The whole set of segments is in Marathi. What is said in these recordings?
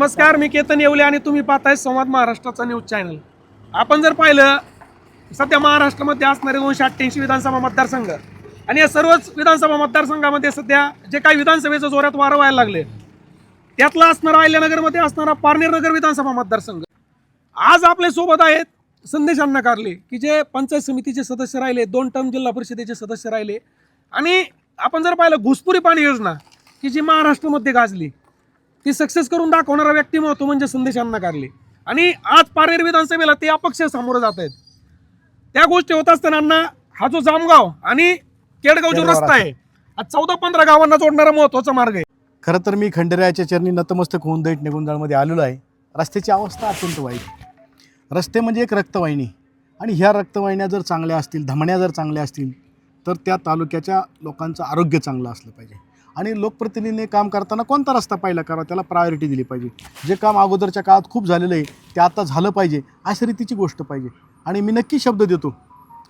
नमस्कार मी केतन येवले आणि तुम्ही पाहताय संवाद महाराष्ट्राचा न्यूज चॅनल. आपण जर पाहिलं सध्या महाराष्ट्रामध्ये असणारे दोनशे अठ्ठ्याऐंशी विधानसभा मतदारसंघ. आणि या सर्वच विधानसभा मतदारसंघामध्ये सध्या जे काही विधानसभेचं जोरात वारं व्हायला लागले त्यातला असणारा अहिल्यानगरमध्ये असणारा पारनेर नगर विधानसभा मतदारसंघ. आज आपल्यासोबत आहेत संदेश अण्णा कारले की जे पंचायत समितीचे सदस्य राहिले दोन टर्म जिल्हा परिषदेचे सदस्य राहिले. आणि आपण जर पाहिलं घुसपुरी पाणी योजना की जी महाराष्ट्रामध्ये गाजली ती सक्सेस करून दाखवणारा व्यक्तिमत्व म्हणजे संदेश अण्णा कारले. आणि आज पारेर विधानसभेला ते अपक्ष सामोरं जात आहेत. त्या गोष्टी होत असताना हा जो जामगाव आणि केडगाव जो रस्ता आहे हा चौदा पंधरा गावांना जोडणारा महत्त्वाचा मार्ग आहे. खरं तर मी खंडेरायाच्या चरणी नतमस्तक होऊन दैट निगुंजाळमध्ये आलेलो आहे. रस्त्याची अवस्था अत्यंत वाईट रस्ते म्हणजे एक रक्तवाहिनी. आणि ह्या रक्तवाहिन्या जर चांगल्या असतील धमण्या जर चांगल्या असतील तर त्या तालुक्याच्या लोकांचं आरोग्य चांगलं असलं पाहिजे. आणि लोकप्रतिनिधीने काम करताना कोणता रस्ता पाहिला करावा त्याला प्रायोरिटी दिली पाहिजे. जे काम अगोदरच्या काळात खूप झालेलं आहे ते आता झालं पाहिजे अशा रीतीची गोष्ट पाहिजे. आणि मी नक्की शब्द देतो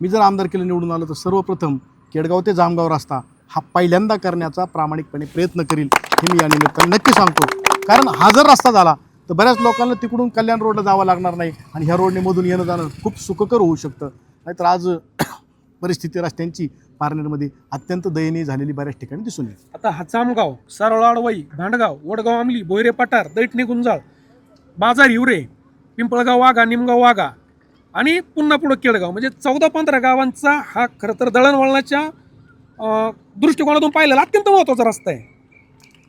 मी जर आमदार केलं निवडून आलो तर सर्वप्रथम केडगाव ते जामगाव रस्ता हा पहिल्यांदा करण्याचा प्रामाणिकपणे प्रयत्न करील हे मी या निमित्ताने नक्की सांगतो. कारण हा जर रस्ता झाला तर बऱ्याच लोकांना तिकडून कल्याण रोडला जावं लागणार नाही आणि ह्या रोडने मधून येणं जाणं खूप सुखकर होऊ शकतं. नाहीतर आज परिस्थिती रस्त्यांची पारनेरमध्ये अत्यंत दयनीय झालेली बऱ्याच ठिकाणी दिसून येते. आता हा जामगाव भांडगाव वडगाव आमली बोयरे पठार दैठणे गुंजाळ बाजार हिवरे पिंपळगाव वाघा निमगाव वाघा आणि पुन्हा पुढं केळगाव. म्हणजे चौदा पंधरा गावांचा हा खरं तर दळणवळणाच्या दृष्टिकोनातून पाहिलेला अत्यंत महत्त्वाचा रस्ता आहे.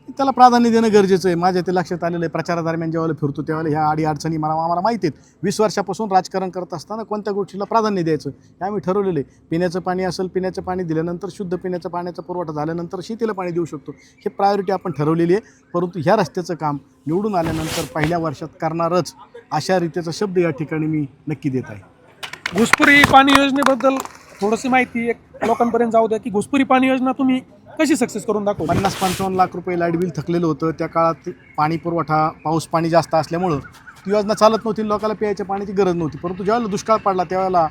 त्याला प्राधान्य देणं गरजेचं आहे. माझ्या ते लक्षात आलेलं आहे प्रचारादरम्यान जेव्हा फिरतो त्यावेळेला ह्या अडी अडचणी मला आम्हाला माहिती आहेत. वीस वर्षापासून राजकारण करत असताना कोणत्या गोष्टीला प्राधान्य द्यायचं? हे आम्ही ठरवलेलं आहे. पिण्याचं पाणी असेल पिण्याचं पाणी दिल्यानंतर शुद्ध पिण्याचं पाण्याचा पुरवठा झाल्यानंतर शेतीला पाणी देऊ शकतो. हे प्रायोरिटी आपण ठरवलेली आहे. परंतु ह्या रस्त्याचं काम निवडून आल्यानंतर पहिल्या वर्षात करणारच अशा रीतीचा शब्द या ठिकाणी मी नक्की देत आहे. घुसपुरी पाणी योजनेबद्दल थोडीशी माहिती एक लोकांपर्यंत जाऊ द्या की घुसपुरी पाणी योजना तुम्ही कशी सक्सेस करून दाखवू पन्नास पंचावन्न लाख रुपये लाइट बिल थकलेलं होतं. त्या काळात पाणी पुरवठा पाऊस पाणी जास्त असल्यामुळं ती योजना चालत नव्हती लोकांना प्यायच्या पाण्याची गरज नव्हती. परंतु ज्यावेळेला दुष्काळ पडला त्यावेळेला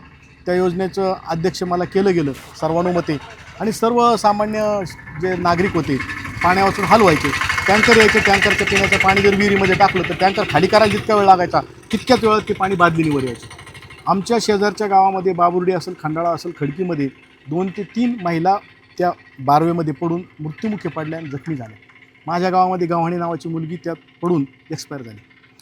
त्या योजनेचं अध्यक्ष मला केलं गेलं सर्वानुमते. आणि सर्वसामान्य जे नागरिक होते पाण्यावाचून हलवायचे टँकर यायचे टँकरच्या पिण्याचं पाणी जर विहिरीमध्ये टाकलं तर टँकर खाली करायला जितका वेळ लागायचा तितक्याच वेळात ते पाणी बादलीवर यायचं. आमच्या शेजारच्या गावामध्ये बाबुर्डी असेल खंडाळा असेल खडकीमध्ये दोन ते तीन महिला त्या बारवेमध्ये पडून मृत्युमुखी पडल्या आणि जखमी झाल्या. माझ्या गावामध्ये गव्हाणी नावाची मुलगी त्यात पडून एक्सपायर झाली.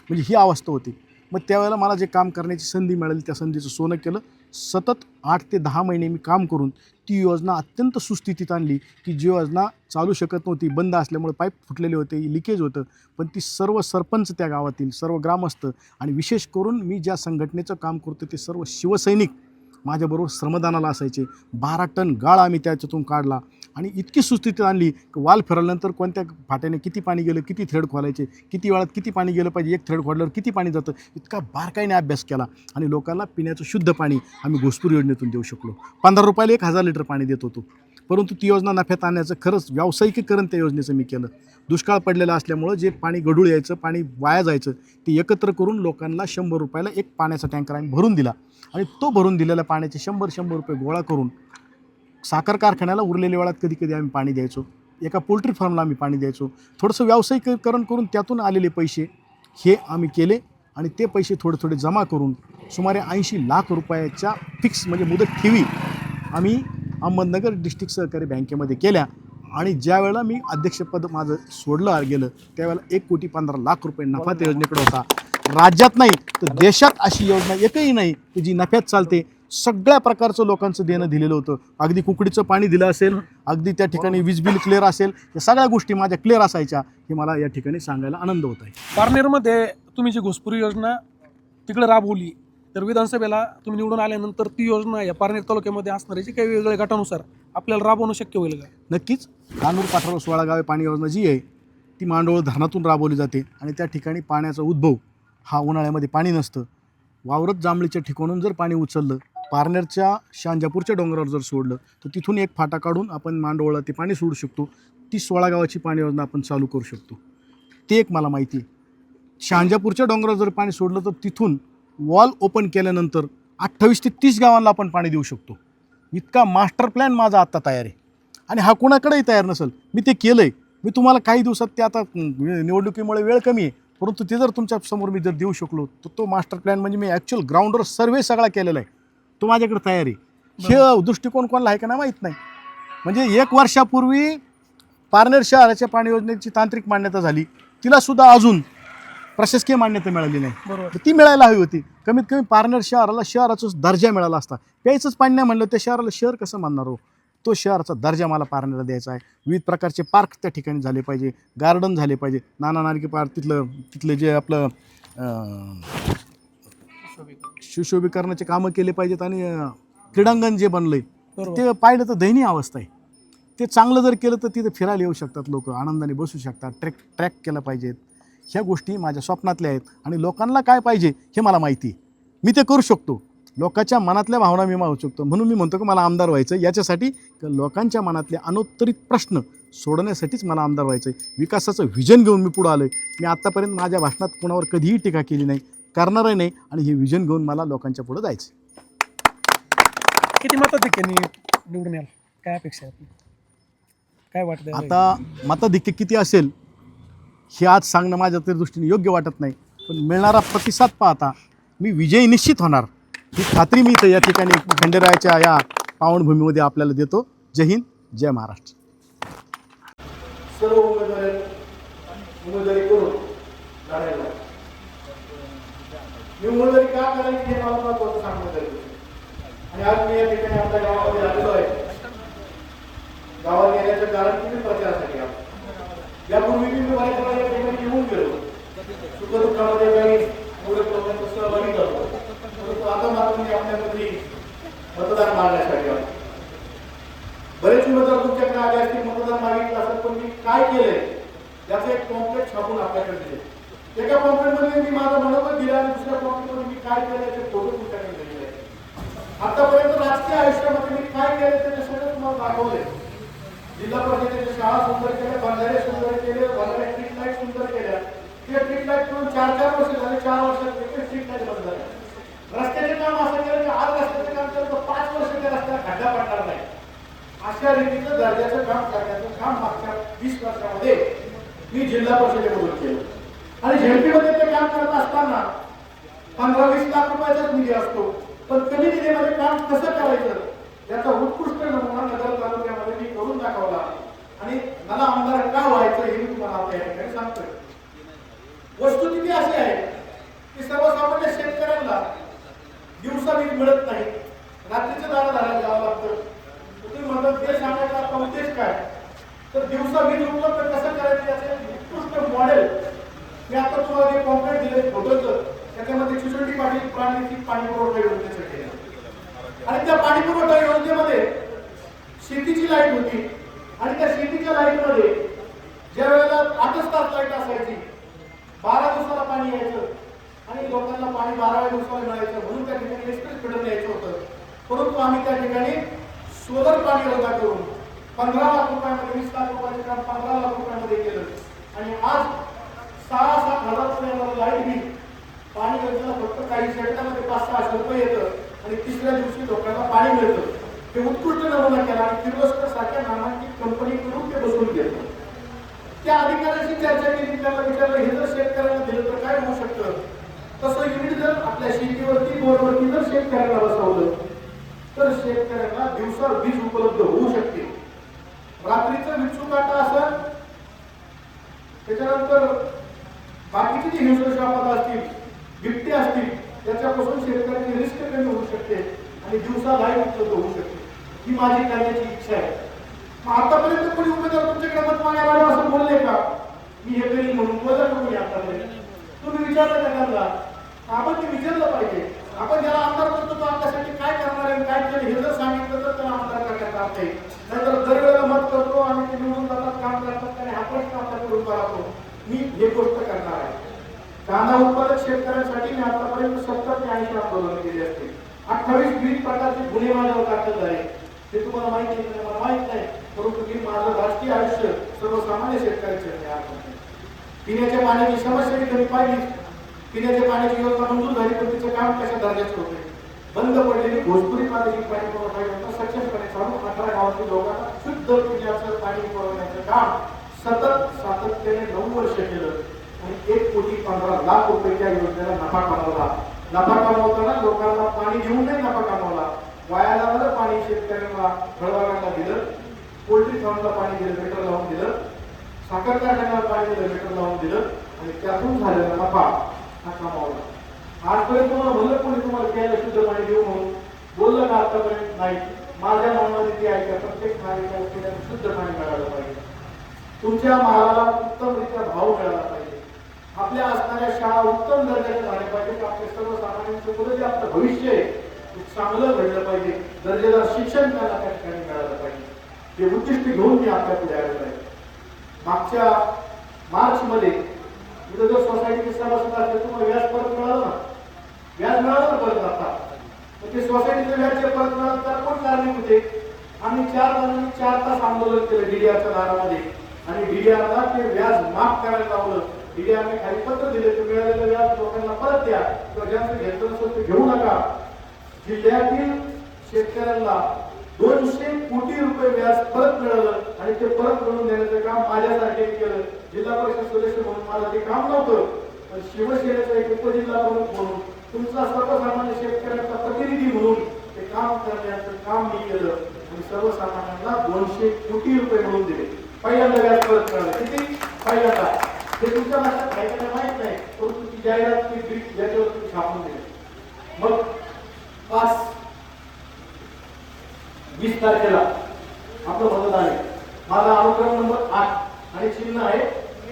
म्हणजे ही अवस्था होती. मग त्यावेळेला मला जे काम करण्याची संधी मिळाली त्या संधीचं सोनं केलं. सतत आठ ते दहा महिने मी काम करून ती योजना अत्यंत सुस्थितीत आणली की जी योजना चालू शकत नव्हती बंद असल्यामुळे पाईप फुटलेले होते लिकेज होतं. पण ती सर्व सरपंच त्या गावातील सर्व ग्रामस्थ आणि विशेष करून मी ज्या संघटनेचं काम करतो ते सर्व शिवसैनिक माझ्याबरोबर श्रमदानाला असायचे. बारा टन गाळ आम्ही त्याच्यातून काढला आणि इतकी सुस्थिती आणली की वाल फिरवल्यानंतर कोणत्या फाट्याने किती पाणी गेलं किती थ्रेड खोलायचे किती वेळात किती पाणी गेलं पाहिजे एक थ्रेड खोडल्यावर किती पाणी जातं? इतका बारकाईने अभ्यास केला आणि लोकांना पिण्याचं शुद्ध पाणी आम्ही घोसपूर योजनेतून देऊ शकलो. पंधरा रुपयाला एक हजार लिटर पाणी देत होतो. परंतु ती योजना नफ्यात आणण्याचं खरंच व्यावसायिकीकरण त्या योजनेचं मी केलं. दुष्काळ पडलेला असल्यामुळं जे पाणी गढूळ यायचं पाणी वाया जायचं ते एकत्र करून लोकांना शंभर रुपयाला एक पाण्याचा टँकर आम्ही भरून दिला. आणि तो भरून दिलेल्या पाण्याचे शंभर शंभर रुपये गोळा करून साखर कारखान्याला उरलेल्या वेळात कधी कधी आम्ही पाणी द्यायचो. एका पोल्ट्री फार्मला आम्ही पाणी द्यायचो. थोडंसं व्यावसायिकीकरण करून त्यातून आलेले पैसे हे आम्ही केले आणि ते पैसे थोडे थोडे जमा करून सुमारे ऐंशी लाख रुपयाच्या फिक्स म्हणजे मुदत ठेवी आम्ही अहमदनगर डिस्ट्रिक्ट सहकारी बँकेमध्ये केल्या. आणि ज्यावेळेला मी अध्यक्षपद माझं सोडलं गेलं त्यावेळेला एक कोटी पंधरा लाख रुपये नफा त्या योजनेकडे होता. राज्यात नाही तर देशात अशी योजना एकही नाही की जी नफ्यात चालते. सगळ्या प्रकारचं लोकांचं देणं दिलेलं होतं. अगदी कुकडीचं पाणी दिलं असेल अगदी त्या ठिकाणी वीज बिल क्लिअर असेल या सगळ्या गोष्टी माझ्या क्लिअर असायच्या हे मला या ठिकाणी सांगायला आनंद होत आहे. पारनेरमध्ये तुम्ही जी घुसपुरी योजना तिकडे राबवली तर विधानसभेला तुम्ही निवडून आल्यानंतर ती योजना या पारनेर तालुक्यामध्ये असणारी जे काही वेगवेगळ्या गटानुसार आपल्याला राबवणं शक्य होईल का? नक्कीच. कानूर पाठराव सोळा गावे पाणी योजना जी आहे ती मांडोळ धरणातून राबवली जाते आणि त्या ठिकाणी पाण्याचा उद्भव हा उन्हाळ्यामध्ये पाणी नसतं. वावरत जांभळीच्या ठिकाणून जर पाणी उचललं पारनेरच्या शांजापूरच्या डोंगरावर जर सोडलं तर तिथून एक फाटा काढून आपण मांडवळला ते पाणी सोडू शकतो. ती सोळा गावाची पाणी योजना आपण चालू करू शकतो. ते एक मला माहिती आहे. शांजापूरच्या डोंगरावर जर पाणी सोडलं तर तिथून वॉल ओपन केल्यानंतर अठ्ठावीस ते तीस गावांना आपण पाणी देऊ शकतो. इतका मास्टर प्लॅन माझा आत्ता तयार आहे. आणि हा कुणाकडेही तयार नसेल मी ते केलं आहे मी तुम्हाला काही दिवसात ते आता निवडणुकीमुळे वेळ कमी आहे. परंतु ते जर तुमच्यासमोर मी जर देऊ शकलो तर तो मास्टर प्लॅन म्हणजे मी ॲक्च्युअल ग्राउंडवर सर्वे सगळा केलेला आहे. तो माझ्याकडे तयार आहे. हे दृष्टिकोन कोणाला आहे का नाही माहीत नाही. म्हणजे एक वर्षापूर्वी पारनेर शहराच्या पाणी योजनेची तांत्रिक मान्यता झाली. तिला सुद्धा अजून प्रशासकीय मान्यता मिळाली नाही. बरोबर. तर ती मिळायला हवी होती. कमीत कमी पारनेर शहराला शहराचा दर्जा मिळाला असता. प्यायचंच पाणी नाही म्हणलं त्या शहराला शहर कसं मानणार हो? तो शहराचा दर्जा मला पारनेरला द्यायचा आहे. विविध प्रकारचे पार्क त्या ठिकाणी झाले पाहिजे गार्डन झाले पाहिजे. नाना नानकी पार्क तिथलं तिथले जे आपलं अं, सुशोभीकरणाचे कामं केले पाहिजेत आणि अं, क्रीडांगण जे बनलंय बरोबर. ते पाहिलं तर दयनीय अवस्था आहे. ते चांगलं जर केलं तर तिथं फिरायला येऊ शकतात लोक आनंदाने बसू शकतात. ट्रेक ट्रॅक केलं पाहिजेत. ह्या गोष्टी माझ्या स्वप्नातल्या आहेत आणि लोकांना काय पाहिजे हे मला माहिती आहे. मी ते करू शकतो. लोकांच्या मनातल्या भावना मी मागू शकतो. म्हणून मी म्हणतो की मला आमदार व्हायचं. याच्यासाठी लोकांच्या मनातले अनुत्तरित प्रश्न सोडवण्यासाठीच मला आमदार व्हायचं आहे विकासाचं व्हिजन घेऊन मी पुढं आलो आहे मी आत्तापर्यंत माझ्या भाषणात कोणावर कधीही टीका केली नाही करणारही नाही आणि हे व्हिजन घेऊन मला लोकांच्या पुढं जायचं. किती मताधिक्यांनी निवडून याल? काय अपेक्षा आहे आपली? काय वाटतं आता मताधिक्य किती असेल? हे आज सांगणं माझ्या तरी दृष्टीने योग्य वाटत नाही. पण मिळणारा प्रतिसाद पाहता मी विजयी निश्चित होणार. ही खात्री मी इथं या ठिकाणी खंडेरायाच्या या पावनभूमीमध्ये आपल्याला देतो. जय हिंद जय महाराष्ट्र. सर्व उमेदवारी उमेदवारी करून लढायला. मी उमेदवारी का करायची हे मला महत्वाचं सांगणं गरजेचं आणि आज मी या ठिकाणी आपल्या गावामध्ये आलेलो आहे. गावात येण्याचं कारण किती प्रचारासाठी आहे. यापूर्वी मी बऱ्याच वेळा ठिकाणी येऊन गेलो. सुखदुःखामध्ये काही प्रॉब्लेम लोकांचा सहभागी झालो परंतु आता मात्र मी आपल्यामध्ये मतदान मागण्यासाठी आलो. बरेच उमेदवार तुमच्याकडे आले असतील मतदान मागितलं असत पण मी काय केलंय? याचं एक कॉम्प्लेट छापून आपल्याकडे दिले एका कॉम्प्लेटमध्ये मी माझा मनोगत दिला आणि दुसऱ्या कॉम्प्लेटमध्ये मी काय केलं ते फोटो तुमच्याकडे दिलेले आतापर्यंत राजकीय आयुष्यामध्ये मी काय केलं ते सगळं तुम्हाला दाखवले जिल्हा परिषदेच्या शाळा सुंदर केल्या बंधारे सुंदर केले बंधारे स्ट्रीट लाइट सुंदर केल्या. ते स्ट्रीट लाइट करून चार चार वर्ष झाले चार वर्षात वेगळे स्ट्रीट लाइट बंद झाले. रस्त्याचे काम असं केलं की आज रस्त्याचे काम केलं तर पाच वर्ष त्या रस्त्याला खड्डा पडणार नाही. अशा रीतीचं दर्जाचं काम करण्याचं काम मागच्या वीस वर्षामध्ये मी जिल्हा परिषदेमधून केलं. आणि झेडपीमध्ये ते काम करत असताना पंधरा वीस लाख रुपयाचाच निधी असतो. पण कमी निधीमध्ये काम कसं करायचं? याचा उत्कृष्ट नमुना नगर तालुक्यात करून दाखवला. आणि मला आमदार का व्हायचं हे मी तुम्हाला आता या ठिकाणी सांगतोय. वस्तुस्थिती अशी आहे की सर्वसामान्य शेतकऱ्यांना दिवसा वीज मिळत नाही. रात्रीचं दारा धारायला जावं लागतं. तुम्ही म्हणतात ते सांगायचा आपला उद्देश काय? तर दिवसा वीज उपलब्ध कसं करायचं? याचं एक उत्कृष्ट मॉडेल मी आता तुम्हाला जे कॉम्प्लेट दिले फोटोचं त्याच्यामध्ये चिचोटी पाटील प्राणी पाणी पुरवठा योजनेचं केलं आणि त्या पाणी पुरवठा योजनेमध्ये शेतीची लाइट होती आणि त्या शेतीच्या लाईटमध्ये ज्या वेळेला आठच तास लाइट असायची बारा दिवसाला पाणी यायचं आणि लोकांना पाणी बाराव्या दिवसाला मिळायचं म्हणून त्या ठिकाणी एक्सप्रेस फिडर यायचं होतं परंतु आम्ही त्या ठिकाणी पाणी करून पंधरा लाख रुपयामध्ये वीस लाख रुपयाचे काम पंधरा लाख रुपयामध्ये केलं. आणि आज सहा सात हजार रुपयामध्ये लाइट बिल पाणी योजना फक्त काही शेतामध्ये पाच सहाशे रुपये येतं आणि तिसऱ्या दिवशी लोकांना पाणी मिळतं. ते उत्कृष्ट नमुना केला आणि किर्लोस्कर सारख्या नामांकित कंपनीकडून ते बसवून घेतलं. त्या अधिकाऱ्याशी चर्चा केली त्याला विचारलं हे जर शेतकऱ्यांना दिलं तर काय होऊ शकतं? तसं युनिट जर आपल्या शेतीवरती बोरवरती जर शेतकऱ्यांना बसवलं तर शेतकऱ्यांना दिवसा वीज उपलब्ध होऊ शकते. रात्रीचं विचुकाटा असं त्याच्यानंतर बाकीचे जे हिंस्र असतील बिबटे असतील त्याच्यापासून शेतकऱ्यांची रिस्क कमी होऊ शकते आणि दिवसा लाइट उपलब्ध होऊ शकते. ही माझी करण्याची इच्छा आहे. मग आतापर्यंत कोणी उमेदवार तुमच्याकडे मत मागायला असं बोलले का? मी हे करीन म्हणून बोलत कोणी आतापर्यंत तुम्ही विचारलं का त्यांना आपण ते विचारलं पाहिजे. आपण ज्याला आमदार करतो तो आपल्यासाठी काय करणार आहे काय केलं हे जर सांगितलं तर त्याला आमदार वाटते नंतर दरवेळेला मत करतो आणि ते निवडून जातात काम करतात आणि हा प्रश्न आपल्याकडे उभा राहतो मी हे गोष्ट करणार आहे. कांदा उत्पादक शेतकऱ्यांसाठी मी आतापर्यंत सत्तर ते ऐंशी आंदोलन केली असतील. अठ्ठावीस विविध प्रकारचे गुन्हे माझ्यावर दाखल झाले. ते तुम्हाला माहिती आहे मला माहीत नाही. परंतु मी माझं राजकीय आयुष्य सर्वसामान्य शेतकऱ्याचे पिण्याच्या पाण्याची समस्या मी कधी पाहिली पिण्याच्या पाण्याची योजना मंजूर झाली पण तिचं काम कशा दर्जाचं होते बंद पडलेली भोजपुरी पाणी पाणी पुरवठा योजना सक्षमपणे चालू. अठरा गावातील लोकांना शुद्ध पिण्याचं पाणी पुरवण्याचं काम सतत सातत्याने नऊ वर्ष केलं. आणि एक कोटी पंधरा लाख रुपयाच्या योजनेला नफा कमावला. नफा कमावताना लोकांना पाणी घेऊन नाही नफा कमावला. वाया जाणारं पाणी शेतकऱ्यांना फळबागांना दिलं. पोल्ट्री फार्मला पाणी दिलं मीटर लावून दिलं. साखर कारखान्याला पाणी दिलं मीटर लावून दिलं. आणि त्यातून झालेला नफा हा कमावला. आजपर्यंत तुम्हाला म्हणलं कोणी तुम्हाला प्यायला शुद्ध पाणी देऊ म्हणून? बोललं का आतापर्यंत? नाही. माझ्या मनामध्ये ते आहे का प्रत्येक नागरिकाला पिण्याचं शुद्ध पाणी मिळालं पाहिजे. तुमच्या मालाला उत्तमरित्या भाव मिळाला पाहिजे. आपल्या असणाऱ्या शाळा उत्तम दर्जाच्या झाल्या पाहिजेत. आपले सर्वसामान्यांचं पुढे जे आपलं भविष्य आहे ते चांगलं घडलं पाहिजे. दर्जेदार शिक्षण त्यांना त्या ठिकाणी मिळालं पाहिजे. हे उद्दिष्ट घेऊन मी आपल्या पुढे आलेलो आहे. मागच्या मार्चमध्ये जर सभासद असते तुम्हाला व्याज परत मिळालं ना? व्याज मिळालं परत आता. ते सोसायटीचं व्याज जे परत मिळालं तर कोण कारणीभूत होते? आम्ही चार जणांनी चार तास आंदोलन केलं डीडीआरच्या दारामध्ये. आणि डीडीआरला ते व्याज माफ करायला लावलं. डीडीआरने खाली पत्र दिले ते मिळालेलं व्याज लोकांना परत द्या. किंवा ज्यांचं घेतलं नसेल ते घेऊ नका. जिल्ह्यातील शेतकऱ्यांना दोनशे कोटी रुपये व्याज परत मिळालं आणि ते परत मिळवून देण्याचं काम माझ्यासारखे केलं. जिल्हा परिषद सदस्य म्हणून मला ते काम नव्हतं. पण शिवसेनेचा एक उपजिल्हा प्रमुख म्हणून तुमचा सर्वसामान्य शेतकऱ्यांचा प्रतिनिधी म्हणून ते काम करण्याचं काम मी केलं. आणि सर्वसामान्यांना दोनशे कोटी रुपये म्हणून दिले. पहिल्यांदा व्याज परत मिळालं किती? पहिल्यांदा. हे तुमच्या लक्षात ऐकायला माहीत नाही परंतु ती जाहिरात ती बिल ज्याच्यावर तुम्ही छापून दिली. मग पाच वीस तारखेला आपलं मदत आहे. माझा अनुक्रम नंबर आठ आणि चिन्ह आहे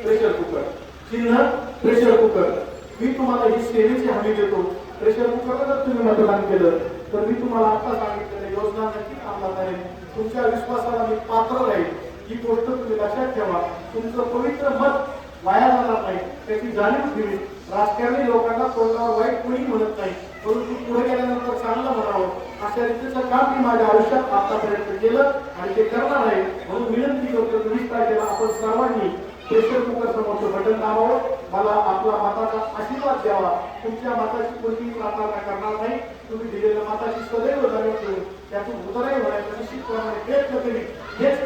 प्रेशर कुकर. चिन्ह प्रेशर कुकर. मी तुम्हाला ही सेवेची हमी देतो. प्रेशर कुकरला जर तुम्ही मतदान केलं तर मी तुम्हाला आता सांगितलेल्या योजना नक्की अंमलात आहे. तुमच्या विश्वासाला मी पात्र राहील. ही गोष्ट तुम्ही लक्षात ठेवा. तुमचं पवित्र मत वाया जाणार नाही. त्याची जाणीव ठेवी राजकारणी लोकांना तोंडावर वाईट कोणी म्हणत नाही. परंतु पुढे गेल्यानंतर चांगलं म्हणावं. अशा रीतीचं काम मी माझ्या आयुष्यात आतापर्यंत केलं आणि ते करणार आहे. म्हणून विनंती करतो वीस तारखेला आपण सर्वांनी प्रेशर कुकर समोरचं बटन दाबावं. मला आपला मताचा आशीर्वाद द्यावा. तुमच्या मताची कोणतीही प्रार्थना करणार नाही. तुम्ही दिलेल्या मताची सदैव जाणीव ठेवून त्यातून उदरही होण्याचा निश्चितपणे प्रयत्न करीन हेच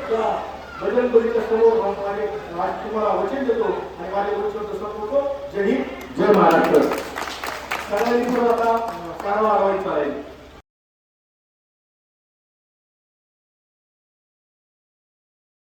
बजरंग बलीच्या समोर माझे तुम्हाला वचन देतो आणि माझे वचन तसं करतो. जय हिंद. जय महाराष्ट्र. सगळ्यांनी आता